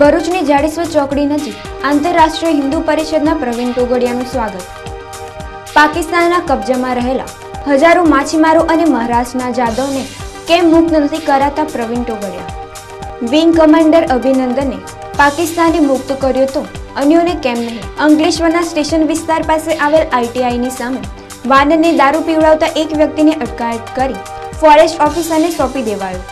ભરૂચની જાડેશ્વર ચોકડી નજીક આંતરરાષ્ટ્રીય હિન્દુ પરિષદના પ્રવીણ ટોગડિયાનું સ્વાગત. પાકિસ્તાનના કબજામાં રહેલા હજારો માછીમારો અને મહારાષ્ટ્રના જાદવને કેમ મુક્ત નથી કરાતા પ્રવીણ ટોગડિયા વિંગ કમાન્ડર અભિનંદને પાકિસ્તાને મુક્ત કર્યો તો અન્યોને કેમ નહીં? અંકલેશ્વરના સ્ટેશન વિસ્તાર પાસે આવેલ આઈટીઆઈની સામે વાનરને દારૂ પીવડાવતા એક વ્યક્તિને અટકાયત કરી ફોરેસ્ટ ઓફિસરને સોંપી દેવાયો.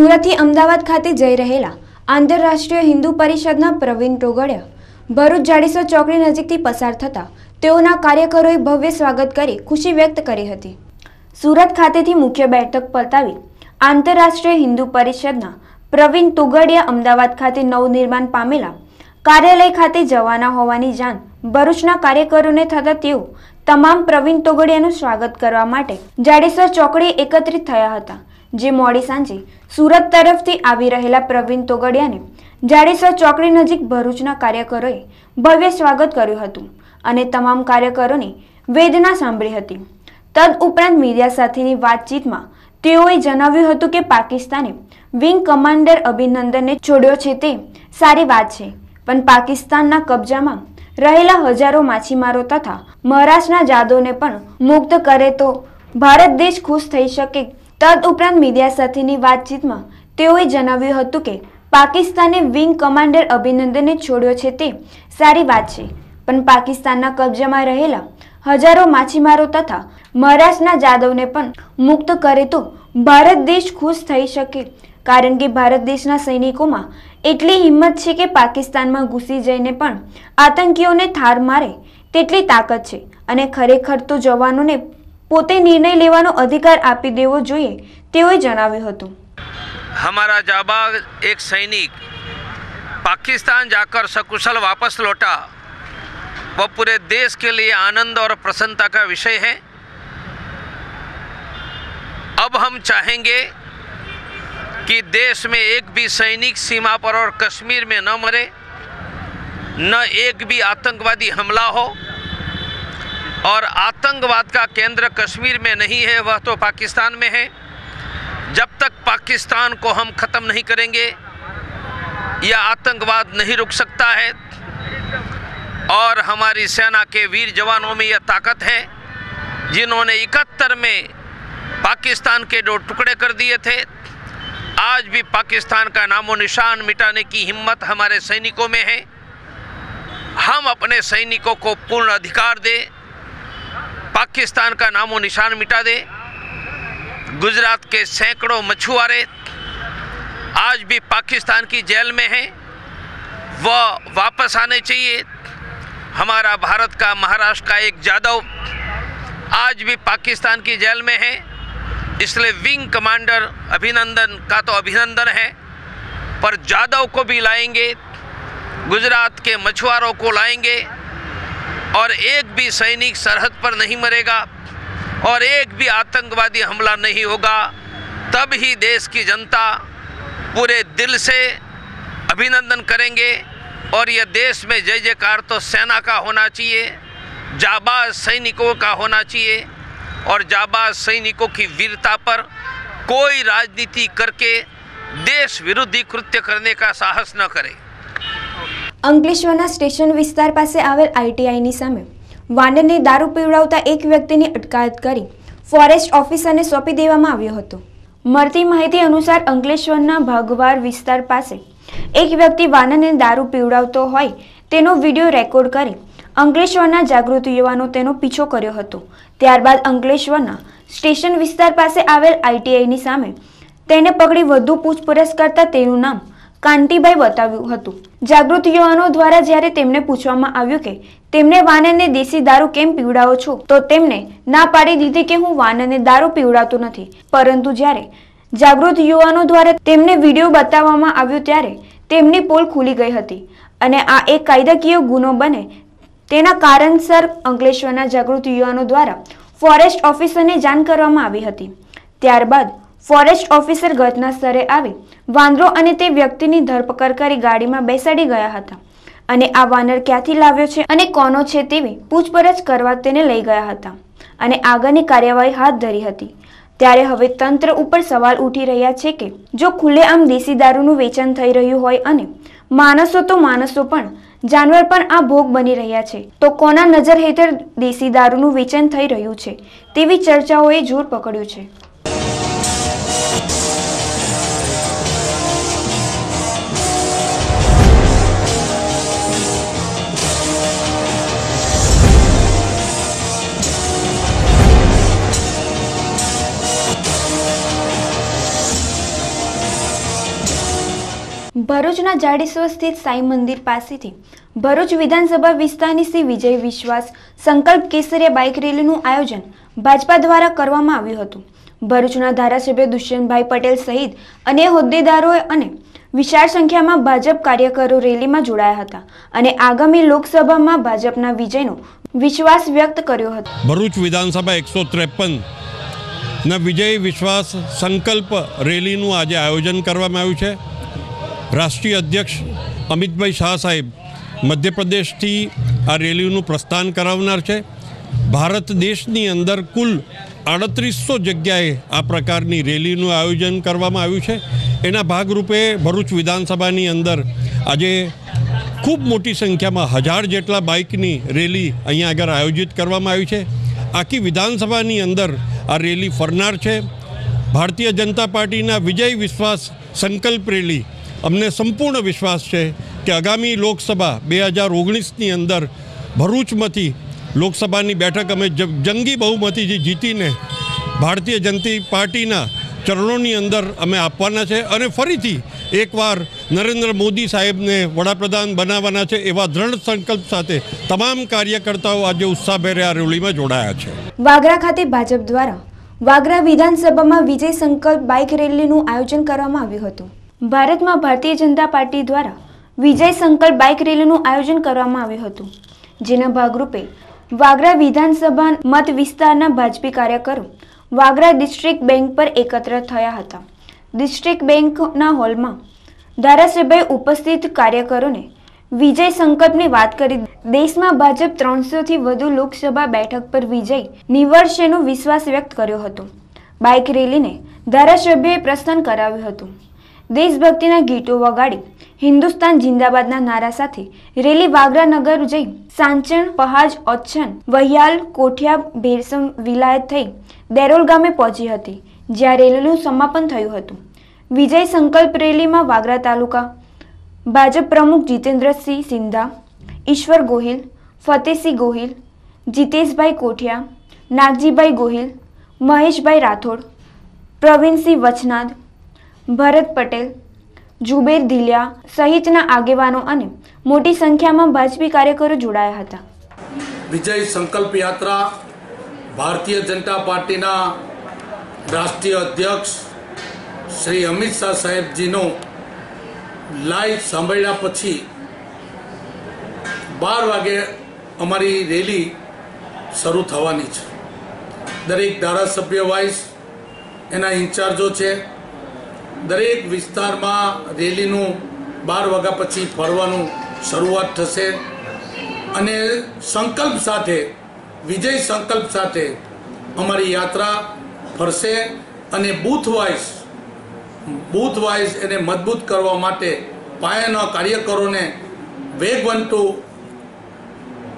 સુરતથી અમદાવાદ ખાતે જઈ રહેલા આંતરરાષ્ટ્રીય હિન્દુ પરિષદના પ્રવીણ ટોગડિયા ભરૂચ જાડેસર ચોકડી નજીકથી પસાર થતા તેઓના કાર્યકરોએ ભવ્ય સ્વાગત કરી ખુશી વ્યક્ત કરી હતી. સુરત ખાતેથી મુખ્ય બેઠક પતાવી આંતરરાષ્ટ્રીય હિન્દુ પરિષદના પ્રવીણ તોગડિયા અમદાવાદ ખાતે નવનિર્માણ પામેલા કાર્યાલય ખાતે જવાના હોવાની જાણ ભરૂચના કાર્યકરોને થતાં તેઓ તમામ પ્રવીણ તોગડિયાનું સ્વાગત કરવા માટે જાડેસર ચોકડીએ એકત્રિત થયા હતા. જે મોડી સાંજે સુરત તરફથી આવી રહેલા પ્રવીણ તોગડિયાને જાડેસર ચોકડી નજીક ભરૂચના કાર્યકરોએ ભવ્ય સ્વાગત કર્યું હતું અને તમામ કાર્યકરોની વેદના સાંભળી હતી. તદ ઉપરાંત મીડિયા સાથેની વાતચીતમાં તેઓએ જણાવ્યું હતું કે પાકિસ્તાને વિંગ કમાન્ડર અભિનંદનને છોડ્યો છે તે સારી વાત છે, પણ પાકિસ્તાનના કબજામાં રહેલા હજારો માછીમારો તથા મહારાષ્ટ્રના જાદવને પણ મુક્ત કરે તો ભારત દેશ ખુશ થઈ શકે તદ ઉપરાંત મીડિયા સાથેની વાતચીતમાં તેઓએ જણાવ્યું હતું કે પાકિસ્તાને વિંગ કમાન્ડર અભિનંદનને છોડ્યો છે તે સારી વાત છે. પણ પાકિસ્તાનના કબજામાં રહેલા હજારો માછીમારો તથા મહારાષ્ટ્રના જાદવને પણ મુક્ત કરે તો ભારત દેશ ખુશ થઈ શકે. કારણ કે ભારત દેશના સૈનિકોમાં એટલી હિંમત છે કે પાકિસ્તાનમાં ઘૂસી જઈને પણ આતંકીઓને થાર મારે તેટલી તાકાત છે અને ખરેખર તો જવાનોને પોતે નિર્ણય લેવાનો અધિકાર આપી દેવો જોઈએ તેઓએ જણાવ્યું હતું हमारा जाबाज एक सैनिक पाकिस्तान जाकर सकुशल वापस लौटा वह पूरे देश के लिए आनंद और प्रसन्नता का विषय है अब हम चाहेंगे कि देश में एक भी सैनिक सीमा पर और कश्मीर में न मरे न एक भी आतंकवादी हमला हो और आतंकवाद का केंद्र कश्मीर में नहीं है, वह तो पाकिस्तान में है। जब तक पाकिस्तान को हम ख़त्म नहीं करेंगे, यह आतंकवाद नहीं रुक सकता है। और हमारी सेना के वीर जवानों में यह ताकत है, जिन्होंने इकहत्तर में पाकिस्तान के दो टुकड़े कर दिए थे। आज भी पाकिस्तान का नामो निशान मिटाने की हिम्मत हमारे सैनिकों में है। हम अपने सैनिकों को पूर्ण अधिकार दें। पाकिस्तान का नामो निशान मिटा दे। गुजरात के सैकड़ों मछुआरे आज भी पाकिस्तान की जेल में हैं। वह वापस आने चाहिए। हमारा भारत का, महाराष्ट्र का एक जादव आज भी पाकिस्तान की जेल में है। इसलिए विंग कमांडर अभिनंदन का तो अभिनंदन है, पर जादव को भी लाएँगे। गुजरात के मछुआरों को लाएँगे। और एक भी सैनिक सरहद पर नहीं मरेगा और एक भी आतंकवादी हमला नहीं होगा, तब ही देश की जनता पूरे दिल से अभिनंदन करेंगे और यह देश में जय जयकार तो सेना का होना चाहिए, जाबाज सैनिकों का होना चाहिए और जाबाज सैनिकों की वीरता पर कोई राजनीति करके देश विरोधी कृत्य करने का साहस न करे। અંકલેશ્વરના સ્ટેશન વિસ્તાર પાસે આવેલ આઈટીઆઈની સામે વાનરને દારૂ પીવડાવતા એક વ્યક્તિની અટકાયત કરી ફોરેસ્ટ ઓફિસરને સોંપી દેવામાં આવ્યો હતો. મળતી માહિતી અનુસાર અંકલેશ્વરના ભાગવાર વિસ્તાર પાસે એક વ્યક્તિ વાનરને દારૂ પીવડાવતો હોય તેનો વીડિયો રેકોર્ડ કરી અંકલેશ્વરના જાગૃત યુવાનો તેનો પીછો કર્યો હતો. ત્યારબાદ અંકલેશ્વરના સ્ટેશન વિસ્તાર પાસે આવેલ આઈટીઆઈની સામે તેને પકડી વધુ પૂછપરછ કરતા તેનું નામ કાંતિભાઈ બતાવ્યું હતું. જાગૃત યુવાનો દ્વારા જ્યારે તેમને પૂછવામાં આવ્યું કે, તેમને વાનરને દેશી દારૂ કેમ પીવડાવો છો? તો તેમને ના પાડી દીધી કે, હું વાનરને દારૂ પીવડાવતો નથી. પરંતુ જ્યારે જાગૃત યુવાનો દ્વારા તેમને વીડિયો બતાવવામાં આવ્યો ત્યારે તેમની પોલ ખુલી ગઈ હતી અને આ એક કાયદાકીય ગુનો બને. તેના કારણસર અંકલેશ્વરના જાગૃત યુવાનો દ્વારા ફોરેસ્ટ ઓફિસરને જાણ કરવામાં આવી હતી. ત્યારબાદ ફોરેસ્ટ ઓફિસર ઘટના સ્થળે આવી વાંદરો અને તે વ્યક્તિની ધરપકડ કરી ગાડીમાં બેસાડી ગયા હતા. અને આ વાનર ક્યાંથી લાવ્યો છે અને કોનો છે તેવી પૂછપરછ કરવા તેને લઈ ગયા હતા. અને આગળની કાર્યવાહી હાથ ધરી હતી. ત્યારે હવે તંત્ર ઉપર સવાલ ઉઠી રહ્યા છે કે જો ખુલ્લેઆમ દેશી દારૂનું વેચાણ થઈ રહ્યું હોય અને માણસો તો માણસો પણ, જાનવર પણ આ ભોગ બની રહ્યા છે, તો કોના નજર હેઠળ દેશી દારૂનું વેચાણ થઈ રહ્યું છે તેવી ચર્ચાઓએ જોર પકડ્યું છે. ભરૂચના જાડેશ્વર સ્થિત સાંઈ મંદિર પાસેથી ભરૂચ વિધાનસભા વિસ્તારની શ્રી વિજય વિશ્વાસ સંકલ્પ કેસરીય બાઇક રેલીનું આયોજન ભાજપા દ્વારા કરવામાં આવ્યું હતું. ભરૂચના ધારાસભ્ય દુષ્યંતભાઈ પટેલ સહિત અન્ય હોદ્દેદારોએ અને વિશાળ સંખ્યામાં ભાજપ કાર્યકરો રેલીમાં જોડાયા હતા અને આગામી લોકસભામાં ભાજપના વિજયનો વિશ્વાસ વ્યક્ત કર્યો હતો. ભરૂચ વિધાનસભા એકસો ત્રેપન ના વિજય વિશ્વાસ સંકલ્પ રેલીનું આજે આયોજન કરવામાં આવ્યું છે. રાષ્ટ્રીય અધ્યક્ષ અમિતભાઈ શાહ સાહેબ મધ્યપ્રદેશથી આ રેલીનું પ્રસ્થાન કરાવનાર છે. ભારત દેશની અંદર કુલ આડત્રીસો જગ્યાએ આ પ્રકારની રેલીનું આયોજન કરવામાં આવ્યું છે. એના ભાગરૂપે ભરૂચ વિધાનસભાની અંદર આજે ખૂબ મોટી સંખ્યામાં હજાર જેટલા બાઇકની રેલી અહીંયા આગળ આયોજિત કરવામાં આવી છે. આખી વિધાનસભાની અંદર આ રેલી ફરનાર છે. ભારતીય જનતા પાર્ટીના વિજય વિશ્વાસ સંકલ્પ રેલી અમને સંપૂર્ણ વિશ્વાસ છે કે આગામી લોકસભા બે હજાર ઓગણીસની અંદર ભરૂચમાંથી લોકસભાની બેઠક અમે જંગી બહુમતીથી જીતીને ભારતીય જનતા પાર્ટીના ચરણોની અંદર અમે આપવાના છે અને ફરીથી એકવાર નરેન્દ્ર મોદી સાહેબને વડાપ્રધાન બનાવવાના છે એવા દ્રઢ સંકલ્પ સાથે તમામ કાર્યકર્તાઓ આજે ઉત્સાહભેરે આ રેલીમાં જોડાયા છે. વાગરા ખાતે ભાજપ દ્વારા વાગરા વિધાનસભામાં વિજય સંકલ્પ બાઇક રેલીનું આયોજન કરવામાં આવ્યું હતું. ભારતમાં ભારતીય જનતા પાર્ટી દ્વારા વિજય સંકલ્પ બાઇક રેલીનું આયોજન કરવામાં આવ્યું હતું, જેના ભાગરૂપે વાગરા વિધાનસભા મત વિસ્તારના ભાજપી કાર્યકરો વાગરા ડિસ્ટ્રિક્ટ બેંક પર એકત્ર થયા હતા. ડિસ્ટ્રિક્ટ બેંકના હોલમાં ધારાસભ્ય ઉપસ્થિત કાર્યકરોને વિજય સંકલ્પની વાત કરી. દેશમાં ભાજપ ત્રણસોથી વધુ લોકસભા બેઠક પર વિજય નિવડશેનો વિશ્વાસ વ્યક્ત કર્યો હતો. બાઇક રેલીને ધારાસભ્યએ પ્રસ્થાન કરાવ્યું હતું. દેશભક્તિના ગીતો વગાડી હિન્દુસ્તાન જિંદાબાદના નારા સાથે રેલી વાગરા નગર જઈ સાંચણ, પહાજ, ઓચ્છન વહિયાલ કોઠિયા, ભેરસમ વિલાયત થઈ દેરોલ ગામે પહોંચી હતી, જ્યાં રેલીનું સમાપન થયું હતું. વિજય સંકલ્પ રેલીમાં વાગરા તાલુકા ભાજપ પ્રમુખ જીતેન્દ્રસિંહ સિંધા, ઈશ્વર ગોહિલ, ફતેહસિંહ ગોહિલ, જીતેશભાઈ કોઠિયા, નાગજીભાઈ ગોહિલ, મહેશભાઈ રાઠોડ, પ્રવીણસિંહ વચનાદ ભરત પટેલ જુબેર ધીલિયા સહિતના આગેવાનો અને મોટી સંખ્યામાં ભાજપી કાર્યકરો જોડાયા હતા. વિજય સંકલ્પ યાત્રા ભારતીય જનતા પાર્ટીના રાષ્ટ્રીય અધ્યક્ષ શ્રી અમિત શાહ સાહેબજીનો લાઈવ સાંભળ્યા પછી બાર વાગે અમારી રેલી શરૂ થવાની છે. દરેક ધારાસભ્ય વાઇઝ એના ઇન્ચાર્જો છે. દરેક વિસ્તારમાં રેલીનું બાર વાગ્યા પછી ફરવાનું શરૂઆત થશે અને સંકલ્પ સાથે, વિજય સંકલ્પ સાથે અમારી યાત્રા ફરશે અને બૂથ વાઇઝ બૂથ વાઇઝ એને મજબૂત કરવા માટે પાયાના કાર્યકરોને વેગવંતુ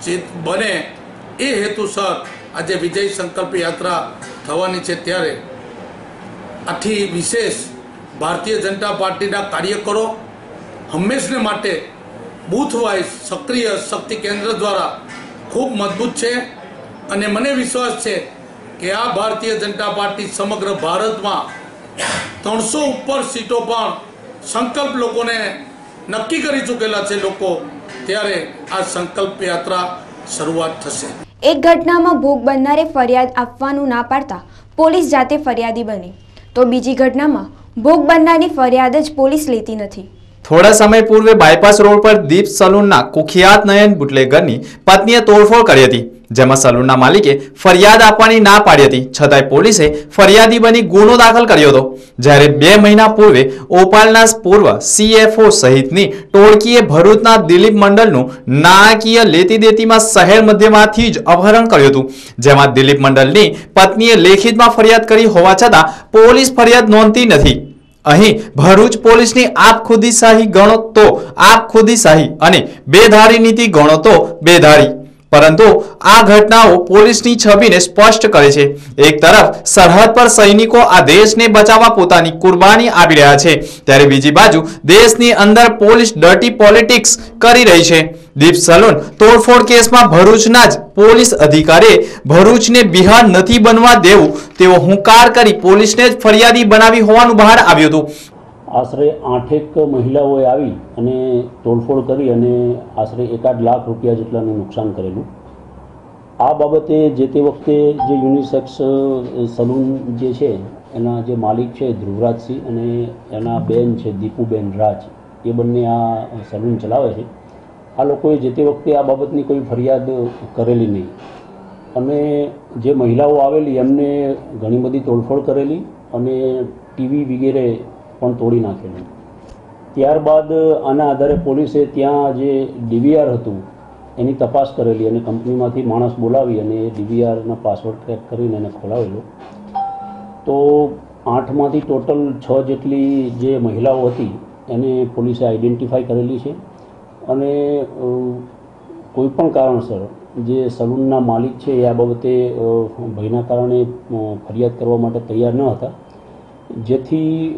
જે બને એ હેતુસર આજે વિજય સંકલ્પ યાત્રા થવાની છે ત્યારે. આથી વિશેષ ભારતીય જનતા પાર્ટીના કાર્યકરો હંમેશને માટે બૂથ સક્રિય શક્તિ કેન્દ્ર દ્વારા ખૂબ મજબૂત છે. અને મને વિશ્વાસ છે કે આ ભારતીય જનતા પાર્ટી સમગ્ર ભારતમાં ત્રણસો ઉપર સીટો પણ સંકલ્પ લોકોને નક્કી કરી ચૂકેલા છે લોકો, ત્યારે આ સંકલ્પ યાત્રા શરૂઆત થશે. એક ઘટનામાં ભોગ બનનારે ફરિયાદ આપવાનું ના પાડતા પોલીસ જાતે ફરિયાદી બની. તો બીજી ઘટનામાં ભોગ બનનારની ફરિયાદ જ પોલીસ લેતી નથી. થોડા સમય પૂર્વે બાયપાસ રોડ પર દીપ સલૂનના કુખ્યાત નયન બુટલેગરની પત્નીએ તોડફોડ કરી હતી. જેમાં સલૂનના માલિકે ફરિયાદ આપવાની ના પાડી હતી. છતાંય પોલીસે ફરિયાદી બની ગુનો દાખલ કર્યો હતો. જ્યારે બે મહિના પૂર્વે ઓપાલના પૂર્વ સીએફઓ સહિતની ટોળકીએ ભરૂચના દિલીપ મંડળનું નાણાકીય લેતી દેતીમાં શહેર મધ્યમાંથી જ અપહરણ કર્યું હતું. જેમાં દિલીપ મંડળની પત્નીએ લેખિતમાં ફરિયાદ કરી હોવા છતાં પોલીસ ફરિયાદ નોંધતી નથી. અહીં ભરૂચ પોલીસની આપ ખુદી શાહી ગણો તો આપ ખુદી શાહી અને બેધારી નીતિ ગણો તો બેધારી. પરંતુ આ ઘટનાઓ પોલીસની છબીને સ્પષ્ટ કરે છે. એક તરફ, સરહદ પર સૈનિકો આ દેશને બચાવવા પોતાની કુરબાની આપી રહ્યા છે. ત્યારે બીજી બાજુ, દેશની અંદર પોલીસ ડર્ટી પોલિટિક્સ કરી રહી છે. દીપ સલૂન તોડફોડ કેસમાં ભરૂચના જ પોલીસ અધિકારીએ ભરૂચને બિહાર નથી બનવા દેવું તેવો હુંકાર કરી પોલીસને જ ફરિયાદી બનાવી હોવાનું બહાર આવ્યું હતું. આશરે આઠેક મહિલાઓએ આવી અને તોડફોડ કરી અને આશરે એકાદ લાખ રૂપિયા જેટલાનું નુકસાન કરેલું. આ બાબતે જે તે વખતે જે યુનિસેક્સ સલૂન જે છે, એના જે માલિક છે ધ્રુવરાજસિંહ અને એના બેન છે દીપુબેન રાજ, એ બંને આ સલૂન ચલાવે છે. આ લોકોએ જે તે વખતે આ બાબતની કોઈ ફરિયાદ કરેલી નહીં. અને જે મહિલાઓ આવેલી એમને ઘણી બધી તોડફોડ કરેલી અને ટીવી વગેરે પણ તોડી નાખેલું. ત્યારબાદ આના આધારે પોલીસે ત્યાં જે ડીવીઆર હતું, એની તપાસ કરેલી અને કંપનીમાંથી માણસ બોલાવી અને એ ડીવીઆરના પાસવર્ડ ક્રેક કરીને એને ખોલાવેલો. તો આઠમાંથી ટોટલ છ જેટલી જે મહિલાઓ હતી, એને પોલીસે આઈડેન્ટિફાઈ કરેલી છે. અને કોઈપણ કોઈ પણ કારણસર જે સલૂનના માલિક છે, એ આ બાબતે ભયના કારણે ફરિયાદ કરવા માટે તૈયાર ન હતા. જેથી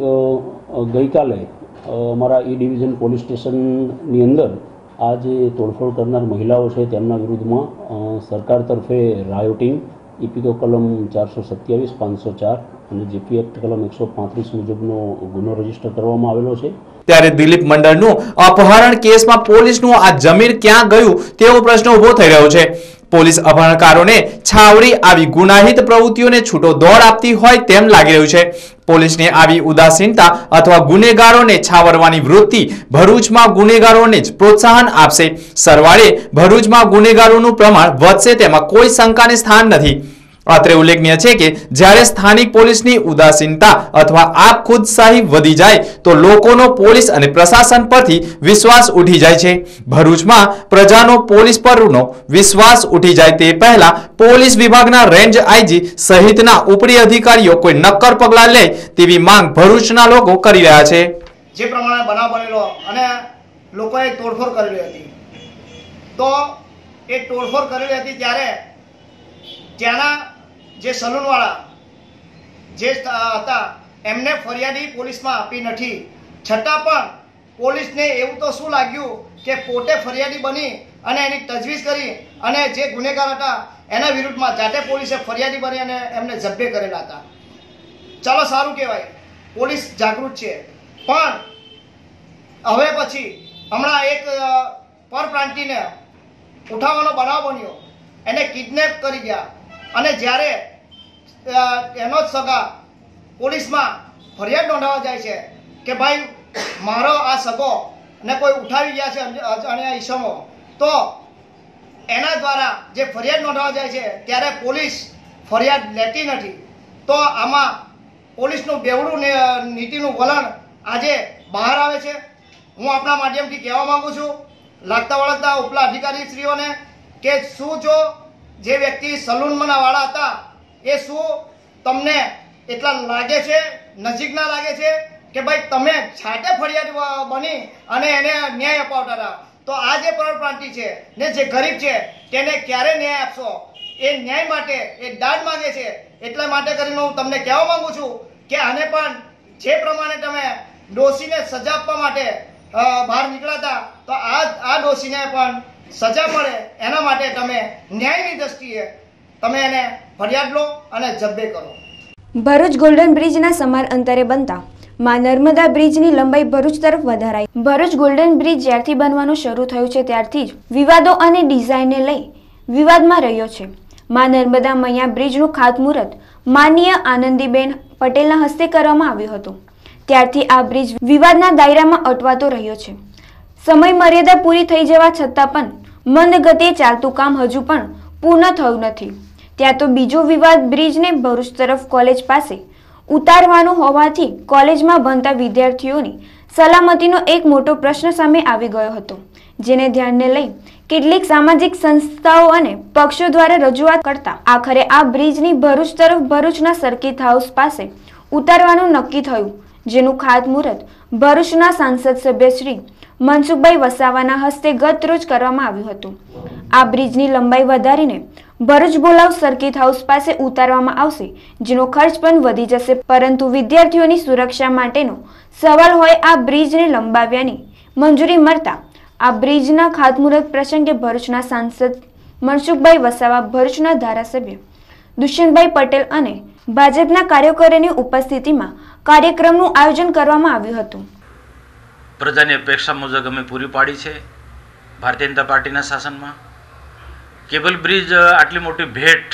ગઈકાલે અમારા ઈ ડિવિઝન પોલીસ સ્ટેશનની અંદર આ જે તોડફોડ કરનાર મહિલાઓ છે તેમના વિરુદ્ધમાં સરકાર તરફે રાયોટિંગ ઇપિકો કલમ ચારસો સત્યાવીસ, પાંચસો ચાર અને જીપી એક્ટ કલમ એકસો પાંત્રીસ મુજબનો ગુનો રજિસ્ટર કરવામાં આવેલો છે. ત્યારે દિલીપ મંડળનું અપહરણ કેસમાં પોલીસનું આ જમીર ક્યાં ગયું તેવો પ્રશ્ન ઊભો થઈ રહ્યો છે. પોલીસ અપહરણકારોને છાવરી આવી ગુનાહિત પ્રવૃત્તિઓને છૂટો દોડ આપતી હોય તેમ લાગી રહ્યું છે. પોલીસની આવી ઉદાસીનતા અથવા ગુનેગારોને છાવરવાની વૃત્તિ ભરૂચમાં ગુનેગારોને જ પ્રોત્સાહન આપશે. સરવાળે ભરૂચમાં ગુનેગારોનું પ્રમાણ વધશે તેમાં કોઈ શંકાને સ્થાન નથી. અત્રે ઉલ્લેખનીય છે કે જ્યારે સ્થાનિક પોલીસની ઉદાસીનતા અથવા આપ ખુદશાહી વધી જાય તો લોકોનો પોલીસ અને પ્રશાસન પરથી વિશ્વાસ ઉઠી જાય છે. ભરૂચમાં પ્રજાનો પોલીસ પરનો વિશ્વાસ ઉઠી જાય તે પહેલા પોલીસ વિભાગના રેન્જ આઈજી સહિતના ઉપરી અધિકારીઓ કોઈ નક્કર પગલાં લે તેવી માંગ ભરૂચના લોકો કરી રહ્યા છે. જે પ્રમાણે બનાવ બનેલો અને લોકોએ તોડફોડ કરેલી હતી. તો એ તોડફોડ કરેલી હતી ત્યારે ત્યાંના જે સલૂનવાળા, જે હતા, એમને ફરિયાદી પોલીસમાં આપી નથી. છતાં પણ પોલીસને એવું તો શું લાગ્યું કે પોતે ફરિયાદી બની અને એની તજવીજ કરી અને જે ગુનેગાર હતા, એના વિરુદ્ધમાં જાતે પોલીસે ફરિયાદી બની અને એમને જબ્બે કરેલા હતા. ચાલો સારું કહેવાય, પોલીસ જાગૃત છે. પણ હવે પછી હમણાં એક પરપ્રાંતિને ઉઠાવવાનો બનાવ બન્યો. એને કિડનેપ કરી ગયા. અને જ્યારે એનો જ સગા પોલીસમાં ફરિયાદ નોંધાવા જાય છે કે ભાઈ, મારો આ સગો ને કોઈ ઉઠાવી ગયા છે અજ- અજાણ્યા ઈસમો, તો એના દ્વારા જે ફરિયાદ નોંધાવા જાય છે, ત્યારે પોલીસ ફરિયાદ લેતી નથી. તો આમાં પોલીસનું બેવડું નીતિનું વલણ આજે બહાર આવે છે. હું આપણા માધ્યમથી કહેવા માગું છું, લાગતા વળગતા ઉપલા અધિકારી શ્રીઓને કે શું જો જે વ્યક્તિ સલૂનમાં વાળા હતા, એ શું તમને એટલા લાગે છે નજીકના લાગે છે કે ભાઈ તમે છાટે ફરિયાદ બની અને એને ન્યાય અપાવતા હતા? તો આ જે પરપ્રાંતિ છે ને જે ગરીબ છે, તેને ક્યારે ન્યાય આપશો? એ ન્યાય માટે, એ દાદ માંગે છે. એટલા માટે કરીને હું તમને કહેવા માંગુ છું કે આને પણ જે પ્રમાણે તમે દોષીને સજા આપવા માટે બહાર નીકળ્યા હતા, તો આ આ દોષીને પણ સજા પડે એના માટે તમે ન્યાયની દ્રષ્ટિએ તમે એને ફરિયાદ લો અને જબ્બે કરો. ભરૂચ ગોલ્ડન બ્રિજના સમાન અંતરે બનતા માં નર્મદા બ્રિજની લંબાઈ ભરૂચ તરફ વધારાઈ. ભરૂચ ગોલ્ડન બ્રિજ જ્યારથી બનવાનું શરૂ થયું છે, ત્યારથી જ વિવાદો અને ડિઝાઇનને લઈ વિવાદમાં રહ્યો છે. માં નર્મદા મૈયા બ્રિજનું ખાતમુહૂર્ત માનનીય આનંદીબેન પટેલના હસ્તે કરવામાં આવ્યું હતું. ત્યારથી આ બ્રિજ વિવાદના દાયરામાં અટવાતો રહ્યો છે. સમય મર્યાદા પૂરી થઈ જવા છતાં પણ મંદ ગતિએ ચાલતું કામ હજુ પણ પૂર્ણ થયું નથી. ત્યાં તો બીજો વિવાદ બ્રિજને ભરૂચ તરફ કોલેજ પાસે ઉતારવાનું હોવાથી કોલેજમાં ભણતા વિદ્યાર્થીઓની સલામતીનો એક મોટો પ્રશ્ન સામે આવી ગયો હતો, જેને ધ્યાનને લઈ કેટલીક સામાજિક સંસ્થાઓ અને પક્ષો દ્વારા રજૂઆત કરતા આખરે આ બ્રિજની ભરૂચ તરફ ભરૂચના સર્કિટ હાઉસ પાસે ઉતારવાનું નક્કી થયું, જેનું ખાતમુહૂર્ત ભરૂચના સાંસદ સભ્ય શ્રી મનસુખભાઈ વસાવાના હસ્તે ગત રોજ કરવામાં આવ્યું હતું. આ બ્રિજની લંબાઈ વધારીને ભરૂચ બોલાવ સર્કિટ હાઉસ પાસે ઉતારવામાં આવશે, જેનો ખર્ચ પણ વધી જશે. પરંતુ વિદ્યાર્થીઓની સુરક્ષા માટેનો સવાલ હોય આ બ્રિજને લંબાવ્યાની મંજૂરી મળતા આ બ્રિજના ખાતમુહૂર્ત પ્રસંગે ભરૂચના સાંસદ મનસુખભાઈ વસાવા, ભરૂચના ધારાસભ્ય દુષ્યંતભાઈ પટેલ અને ભાજપના કાર્યકરોની ઉપસ્થિતિમાં કાર્યક્રમનું આયોજન કરવામાં આવ્યું હતું. પ્રજાની અપેક્ષા મુજબ અમે પૂરી પાડી છે ભારતીય જનતા પાર્ટીના શાસનમાં. કેબલ બ્રિજ આટલી મોટી ભેટ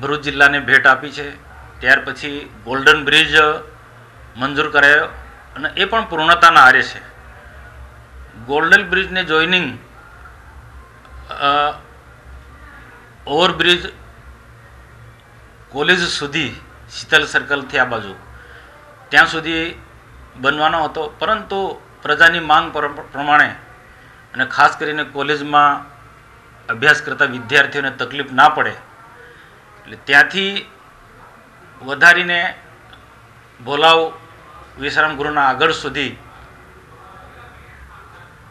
ભરૂચ જિલ્લાને ભેટ આપી છે. ત્યાર પછી ગોલ્ડન બ્રિજ મંજૂર કરાયો અને એ પણ પૂર્ણતાના આરે છે. ગોલ્ડન બ્રિજને જોઈનિંગ ઓવરબ્રિજ કોલેજ સુધી શીતલ સર્કલથી આ બાજુ. ત્યાં સુધી બનવાનો હતો. પરંતુ પ્રજાની માંગ પ્રમાણે અને ખાસ કરીને કોલેજમાં અભ્યાસ કરતા વિદ્યાર્થીઓને તકલીફ ના પડે, એટલે ત્યાંથી વધારીને ભોલાવ વિશ્રામ ગૃહના આગળ સુધી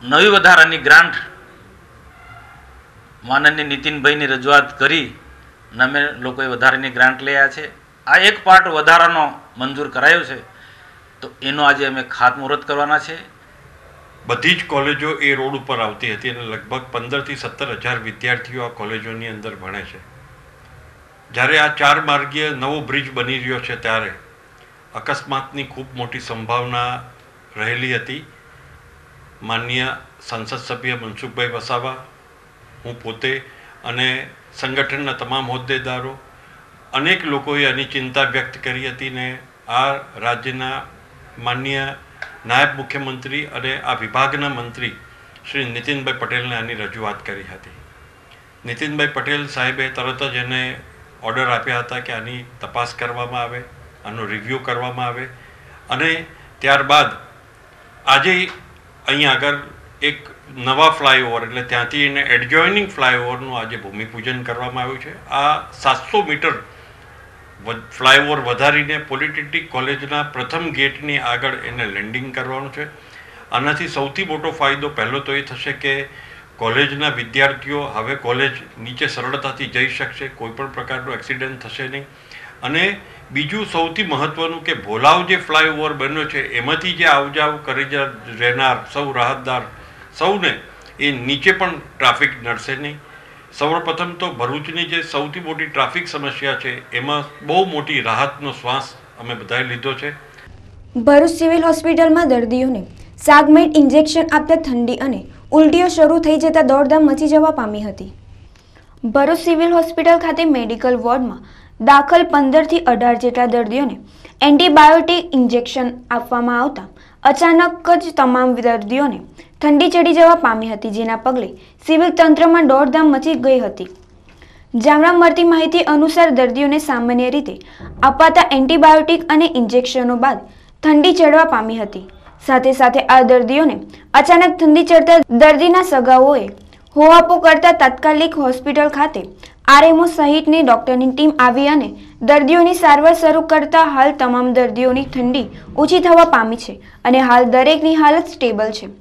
નવી વધારાની ગ્રાન્ટ માનનીય નીતિનભાઈની રજૂઆત કરી અને અમે લોકોએ વધારાની ગ્રાન્ટ લયા છે. આ એક પાર્ટ વધારાનો મંજૂર કરાયો છે. તો એનો આજે અમે ખાતમુહૂર્ત કરવાના છે. બધી જ કોલેજો એ રોડ ઉપર આવતી હતી અને લગભગ પંદરથી સત્તર હજાર વિદ્યાર્થીઓ આ કોલેજોની અંદર ભણે છે. જ્યારે આ ચાર માર્ગીય નવો બ્રિજ બની રહ્યો છે ત્યારે અકસ્માતની ખૂબ મોટી સંભાવના રહેલી હતી. માનનીય સંસદ સભ્ય મનસુખભાઈ વસાવા, હું પોતે અને સંગઠનના તમામ હોદ્દેદારો અનેક લોકોએ આની ચિંતા વ્યક્ત કરી હતી ને આ રાજ્યના માનનીય નાયબ મુખ્યમંત્રી અને આ વિભાગના મંત્રી શ્રી નીતિનભાઈ પટેલને આની રજૂઆત કરી હતી. નીતિનભાઈ પટેલ સાહેબે તરત જ એને ઓર્ડર આપ્યા હતા કે આની તપાસ કરવામાં આવે, આનો રિવ્યૂ કરવામાં આવે અને ત્યારબાદ આજે અહીં આગળ એક નવા ફ્લાયઓવર એટલે ત્યાંથી એને એડજોઇનિંગ ફ્લાયઓવરનું આજે ભૂમિપૂજન કરવામાં આવ્યું છે. આ સાતસો મીટર ફ્લાયઓવર વધારીને પોલિટેકનિક કોલેજના પ્રથમ ગેટની આગળ એને લેન્ડિંગ કરવાનું છે. આનાથી સૌથી મોટો ફાયદો પહેલો તો એ થશે કે કોલેજના વિદ્યાર્થીઓ હવે કોલેજ નીચે સરળતાથી જઈ શકશે કોઈપણ પ્રકારનો એક્સિડન્ટ થશે નહીં. અને બીજું સૌથી મહત્ત્વનું કે ભોલાવ જે ફ્લાયઓવર બન્યો છે, એમાંથી જે આવજાવ કરી રહેનાર સૌ રાહતદાર સૌને એ નીચે પણ ટ્રાફિક નડશે નહીં. સૌપ્રથમ તો ભરૂચની જે સૌથી મોટી ટ્રાફિક સમસ્યા છે, એમાં બહુ મોટી રાહતનો શ્વાસ અમે બધાએ લીધો છે. ભરૂચ સિવિલ હોસ્પિટલમાં દર્દીઓને સાગમેટ ઇન્જેક્શન આપતા ઠંડી અને ઉલટીઓ શરૂ થઈ જતા દોડધામ મચી જવા પામી હતી. ભરૂચ સિવિલ હોસ્પિટલ ખાતે મેડિકલ વોર્ડમાં દાખલ પંદરથી અઢાર જેટલા દર્દીઓને એન્ટીબાયોટિક ઇન્જેક્શન આપવામાં આવતા અચાનક જ તમામ દર્દીઓને ઠંડી ચડી જવા પામી હતી, જેના પગલે સિવિલ તંત્રમાં દોડધામ મચી ગઈ હતી. જામણા મળતી માહિતી અનુસાર દર્દીઓને સામાન્ય રીતે અપાતા એન્ટીબાયોટિક અને ઇન્જેક્શનો બાદ ઠંડી ચડવા પામી હતી. સાથે સાથે આ દર્દીઓને અચાનક ઠંડી ચડતા દર્દીના સગાઓએ હોવાપો કરતા તાત્કાલિક હોસ્પિટલ ખાતે આરએમઓ સહિતની ડોક્ટરની ટીમ આવી અને દર્દીઓની સારવાર શરૂ કરતા હાલ તમામ દર્દીઓની ઠંડી ઓછી થવા પામી છે અને હાલ દરેકની હાલત સ્ટેબલ છે.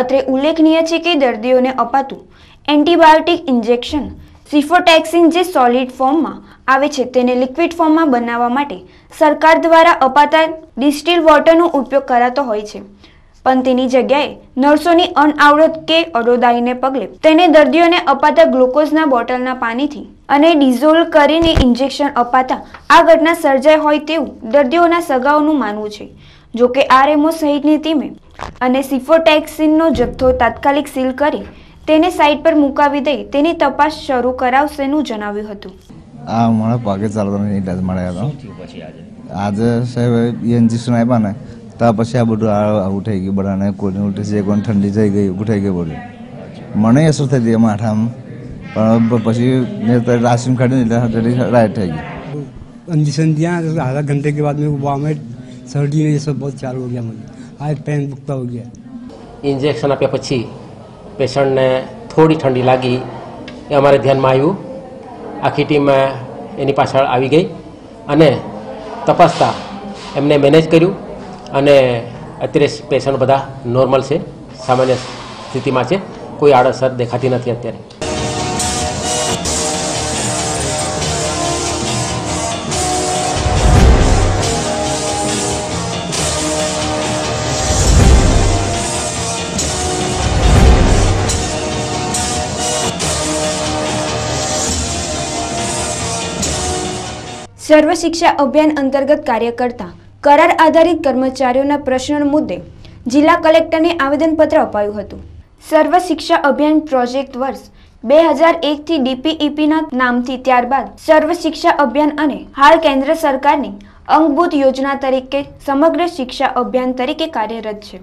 અત્રે ઉલ્લેખનીય છે કે દર્દીઓને અપાતું એન્ટીબાયોટિક ઇન્જેક્શન સિફોટેક્સિન જે સોલિડ ફોર્મમાં આવે છે તેને લિક્વિડ ફોર્મમાં બનાવવા માટે સરકાર દ્વારા અપાતા ડિસ્ટિલ વોટરનો ઉપયોગ કરાતો હોય છે. પણ તેની જગ્યાએ નર્સોની અનઆવડત કે અડોદાઈને પગલે તેને દર્દીઓને અપાતા ગ્લુકોઝના બોટલના પાણીથી અને ડિઝોલ્વ કરીને ઇન્જેક્શન અપાતા આ ઘટના સર્જાઈ હોય તેવું દર્દીઓના સગાઓનું માનવું છે. જોકે આરએમઓ સહિતની ટીમે અને સિફોટેક્સિનનો જથ્થો તાત્કાલિક સીલ કરી તેને સાઇટ પર મુકાવી દઈ તેની તપાસ શરૂ કરાવશેનું જણાવ્યું હતું આ મને પગે ચાલતો નહીં એટલે જ મળ્યા હતો શું થયું પછી આજે આજે સાહેબ ઇન્જેક્શન આપ્યા ને ત્યાર પછી આ બધું આ- આવું થઈ ગયું બધાને કોઈને ઉલટી છે કોઈને ઠંડી થઈ ગઈ ઊભું થઈ ગયું બધું મને અસર થઈ હતી માથામાં પણ પછી મેં તો રાશન ખાધીને એટલે જલ્દી રાઈટ થઈ ગઈ इंजेक्शन दिया तो आधा घंटे के बाद मेरे को वॉमिट सर्दी ने ये सब बहुत चालू हो गया मुझे आज पैन बुकता हो गया ઇન્જેક્શન આપ્યા પછી પેશન્ટને થોડી ઠંડી લાગી એ અમારે ધ્યાનમાં આવ્યું આખી ટીમ એની પાછળ આવી ગઈ અને તપાસતા એમને મેનેજ કર્યું અને અત્યારે પેશન્ટ બધા નોર્મલ છે સામાન્ય સ્થિતિમાં છે કોઈ આડઅસર દેખાતી નથી અત્યારે સર્વ શિક્ષા અભિયાન અંતર્ગત કાર્ય કરતા કરાર આધારિત કર્મચારીઓના પ્રશ્ન મુદ્દે જિલ્લા કલેક્ટરને આવેદનપત્ર અપાયું હતું. સર્વ શિક્ષા અભિયાન પ્રોજેક્ટ વર્ષ બે હજાર એકથી ડીપીઈપીના નામથી ત્યારબાદ સર્વ શિક્ષા અભિયાન અને હાલ કેન્દ્ર સરકારની અંગભૂત યોજના તરીકે સમગ્ર શિક્ષા અભિયાન તરીકે કાર્યરત છે.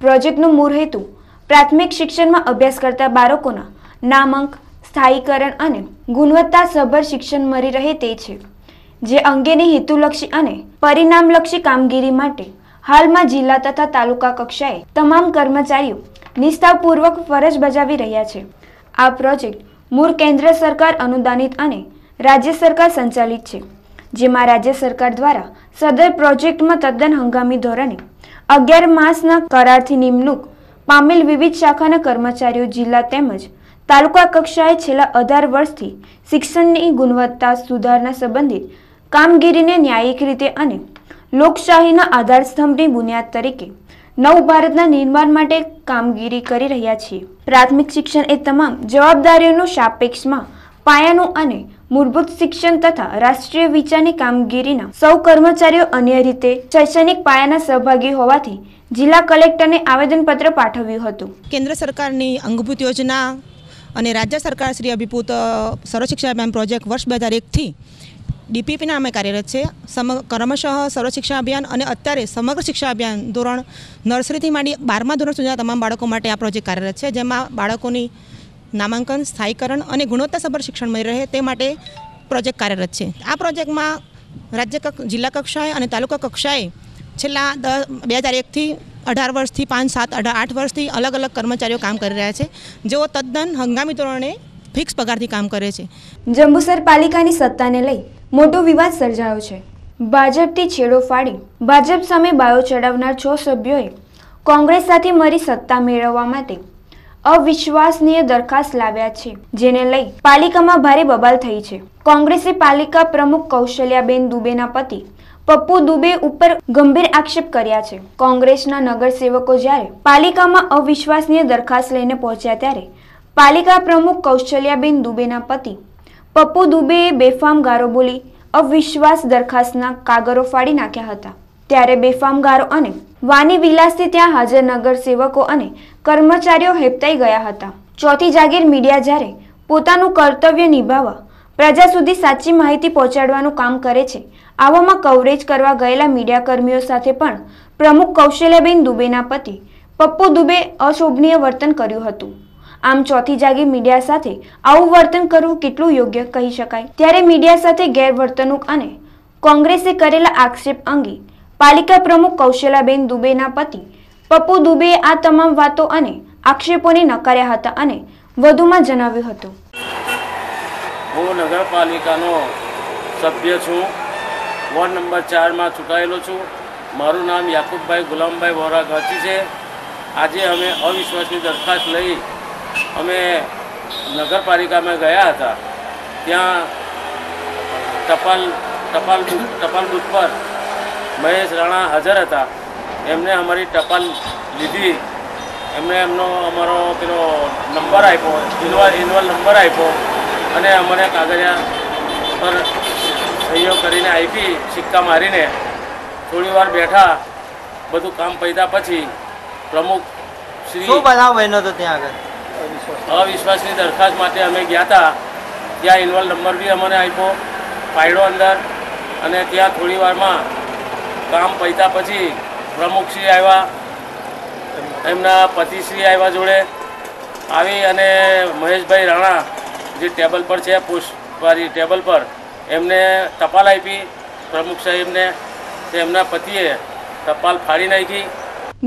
પ્રોજેક્ટનો મૂળ હેતુ પ્રાથમિક શિક્ષણમાં અભ્યાસ કરતા બાળકોના નામાંક, સ્થાયીકરણ અને ગુણવત્તાસભર શિક્ષણ મળી રહે તે છે. જે અંગેની હેતુલક્ષી અને પરિણામલક્ષી કામગીરી માટે હાલમાં જિલ્લા તથા તાલુકા કક્ષાએ તમામ કર્મચારીઓ નિષ્ઠાપૂર્વક ફરજ બજાવી રહ્યા છે. આ પ્રોજેક્ટ મૂળ કેન્દ્ર સરકાર અનુદાનિત અને રાજ્ય સરકાર સંચાલિત છે, જેમાં રાજ્ય સરકાર દ્વારા સદર પ્રોજેક્ટમાં તદ્દન હંગામી ધોરણે અગિયાર માસના કરારથી નિમણૂક પામેલ વિવિધ શાખાના કર્મચારીઓ જિલ્લા તેમજ તાલુકા કક્ષાએ છેલ્લા અઢાર વર્ષથી શિક્ષણની ગુણવત્તા સુધારણા સંબંધિત કામગીરીને ન્યાયિક રીતે અને લોકશાહીના આધારસ્તંભની બુનિયાદ તરીકે નવ ભારતના નિર્માણ માટે કામગીરી કરી રહ્યા છીએ. પ્રાથમિક શિક્ષણ એ તમામ જવાબદારીઓનું સાપેક્ષમાં પાયાનું અને મૂળભૂત શિક્ષણ તથા રાષ્ટ્રીય વિચારની કામગીરીના સૌ કર્મચારીઓ અન્ય રીતે શૈક્ષણિક પાયાના સહભાગી હોવાથી જિલ્લા કલેક્ટરને આવેદનપત્ર પાઠવ્યું હતું. કેન્દ્ર સરકારની અંગભૂત યોજના અને રાજ્ય સરકાર શ્રી અભિભૂત સર્વશિક્ષા અભિયાન પ્રોજેક્ટ વર્ષ બે હજાર એકથી ડીપીપીના અમે કાર્યરત છે. સમ ક્રમશઃ સર્વશિક્ષા અભિયાન અને અત્યારે સમગ્ર શિક્ષા અભિયાન ધોરણ નર્સરીથી માંડી બારમા ધોરણ સુધીના તમામ બાળકો માટે આ પ્રોજેક્ટ કાર્યરત છે, જેમાં બાળકોની નામાંકન, સ્થાયીકરણ અને ગુણવત્તાસભર શિક્ષણ મળી રહે તે માટે પ્રોજેક્ટ કાર્યરત છે. આ પ્રોજેક્ટમાં રાજ્ય જિલ્લા કક્ષાએ અને તાલુકા કક્ષાએ છેલ્લા દસ બે હજાર એકથી અઢાર વર્ષથી પાંચ, સાત અઢાર આઠ વર્ષથી અલગ અલગ કર્મચારીઓ કામ કરી રહ્યા છે. જેઓ તદ્દન હંગામી ધોરણે ફિક્સ પગારથી કામ કરે છે. જંબુસર પાલિકાની સત્તાને લઈ મોટો વિવાદ સર્જાયો છે. ભાજપથી છેડો ફાડી ભાજપ સામે બાયો ચડાવનાર છ સભ્યોએ કોંગ્રેસ સાથે મરી સત્તા મેળવવા માટે અવિશ્વાસનીય દરખાસ્ત લાવ્યા છે, જેને લઈ પાલિકામાં ભારે બબાલ થઈ છે. કોંગ્રેસે પાલિકા પ્રમુખ કૌશલ્યાબેન દુબેના પતિ પપ્પુ દુબે ઉપર ગંભીર આક્ષેપ કર્યા છે. કોંગ્રેસના નગરસેવકો જ્યારે પાલિકામાં અવિશ્વાસનીય દરખાસ્ત લઈને પહોંચ્યા ત્યારે પાલિકા પ્રમુખ કૌશલ્યાબેન દુબેના પતિ પપ્પુ દુબેએ બેફામ ગારો બોલી અવિશ્વાસ દરખાસ્તના કાગરો ફાડી નાખ્યા હતા. ત્યારે બેફામ ગારો અને વાની વિલાસથી ત્યાં હાજર નગર સેવકો અને કર્મચારીઓ હેપતાઈ ગયા હતા. ચોથી જાગીર મીડિયા જ્યારે પોતાનું કર્તવ્ય નિભાવવા પ્રજા સુધી સાચી માહિતી પહોંચાડવાનું કામ કરે છે, આવામાં કવરેજ કરવા ગયેલા મીડિયાકર્મીઓ સાથે પણ પ્રમુખ કૌશલ્યાબેન દુબેના પતિ પપ્પુ દુબે અશોભનીય વર્તન કર્યું હતું. આમ ચોથી જાગી મીડિયા સાથે આવું વર્તન કરવું કેટલું યોગ્ય કહી શકાય? ત્યારે મીડિયા સાથે ગેરવર્તણૂક અને કોંગ્રેસે કરેલા આક્ષેપ અંગે પાલિકા પ્રમુખ કૌશલાબેન દુબેના પતિ પપ્પુ દુબેએ આ તમામ વાતો અને આક્ષેપોને નકાર્યા હતા અને વધુમાં જણાવ્યું હતું. હું નગરપાલિકાનો સભ્ય છું. વોર્ડ નંબર ચારમાં ચૂંટાયેલો છું. મારું નામ યાકુબભાઈ ગુલામભાઈ વોરા ઘાચી છે. આજે અમે અવિશ્વાસની દરખાસ્ત લઈ અમે નગરપાલિકામાં ગયા હતા. ત્યાં ટપાલ ટપાલ ટપાલ બૂથ પર મહેશ રાણા હાજર હતા. એમને અમારી ટપાલ લીધી. એમને એમનો અમારો પેલો નંબર આપ્યો ઇન્વોલ ઇન્વોલ નંબર આપ્યો અને અમને કાગળિયા પર સહીઓ કરીને આપી, સિક્કા મારીને થોડી વાર બેઠા. બધું કામ પૈતા પછી પ્રમુખ શ્રી શું બનાવ બન્યો હતો ત્યાં આગળ? અવિશ્વાસની દરખાસ્ત માટે અમે ગયા હતા ત્યાં ઇન્વોલ નંબર બી અમને આપ્યો. પાડ્યો અંદર અને ત્યાં થોડી વારમાં કામ પૈતા પછી પ્રમુખશ્રી આવ્યા. એમના પતિશ્રી આવ્યા જોડે. આવી અને મહેશભાઈ રાણા જે ટેબલ પર છે પોસ્ટવાળી ટેબલ પર, એમને ટપાલ આપી. પ્રમુખ સાહેબને તે એમના પતિએ ટપાલ ફાડી નાખી.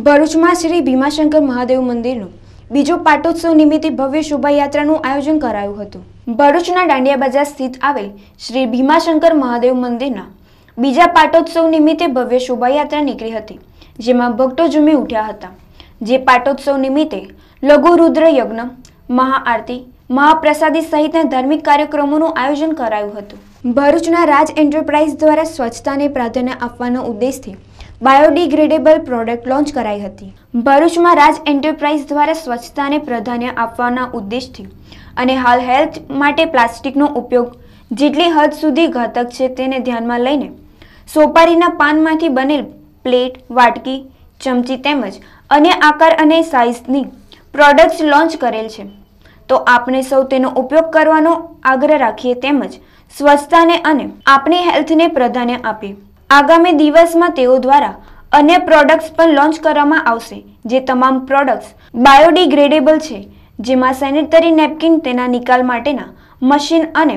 ભરૂચમાં શ્રી ભીમાશંકર મહાદેવ મંદિરનું બીજો પાટોત્સવ નિમિત્તે ભવ્ય શોભાયાત્રાનું આયોજન કરાયું હતું. ભરૂચના દાંડિયા બજાર સ્થિત આવેલ શ્રી ભીમાશંકર મહાદેવ મંદિરના બીજા પાટોત્સવ નિમિત્તે ભવ્ય શોભાયાત્રા નીકળી હતી, જેમાં ભક્તો ઝૂમી ઉઠ્યા હતા. જે પાટોત્સવ નિમિત્તે લઘુ રુદ્ર યજ્ઞ, મહાઆરતી, મહાપ્રસાદી સહિતના ધાર્મિક કાર્યક્રમોનું આયોજન કરાયું હતું. ભરૂચના રાજ એન્ટરપ્રાઇઝ દ્વારા સ્વચ્છતાને પ્રાધાન્ય આપવાના ઉદ્દેશથી બાયોડિગ્રેડેબલ પ્રોડક્ટ લોન્ચ કરાઈ હતી. ભરૂચમાં રાજ એન્ટરપ્રાઇઝ દ્વારા સ્વચ્છતાને પ્રાધાન્ય આપવાના ઉદ્દેશથી અને હાલ હેલ્થ માટે પ્લાસ્ટિકનો ઉપયોગ જેટલી હદ સુધી ઘાતક છે તેને ધ્યાનમાં લઈને સોપારીના પાનમાંથી બનેલ પ્લેટ, વાટકી, ચમચી તેમજ અન્ય આકાર અને સાઇઝની પ્રોડક્ટ્સ લોન્ચ કરેલ છે. તો આપણે સૌ તેનો ઉપયોગ કરવાનો આગ્રહ રાખીએ તેમજ સ્વચ્છતાને અને આપણી હેલ્થને પ્રાધાન્ય આપીએ. આગામી દિવસમાં તેઓ દ્વારા અન્ય પ્રોડક્ટ્સ પણ લોન્ચ કરવામાં આવશે, જે તમામ પ્રોડક્ટ્સ બાયોડિગ્રેડેબલ છે, જેમાં સેનિટરી નેપકિન તેના નિકાલ માટેના મશીન અને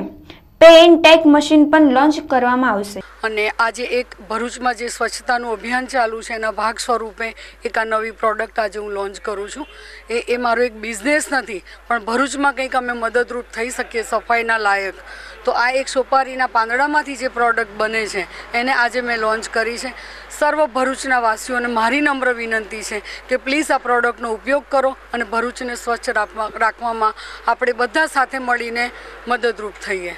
પે એન્ડ ટેક મશીન પણ લોન્ચ કરવામાં આવશે. અને આજે એક ભરૂચમાં જે સ્વચ્છતાનું અભિયાન ચાલુ છે, એના ભાગ સ્વરૂપે એક આ નવી પ્રોડક્ટ આજે હું લોન્ચ કરું છું. એ એ મારો એક બિઝનેસ નથી, પણ ભરૂચમાં કંઈક અમે મદદરૂપ થઈ શકીએ સફાઈના લાયક. તો આ એક સોપારીના પાંદડામાંથી જે પ્રોડક્ટ બને છે, એને આજે મેં લોન્ચ કરી છે. સર્વ ભરૂચના વાસીઓને મારી નમ્ર વિનંતી છે કે પ્લીઝ આ પ્રોડક્ટનો ઉપયોગ કરો અને ભરૂચને સ્વચ્છ રાખવા રાખવામાં આપણે બધા સાથે મળીને મદદરૂપ થઈએ.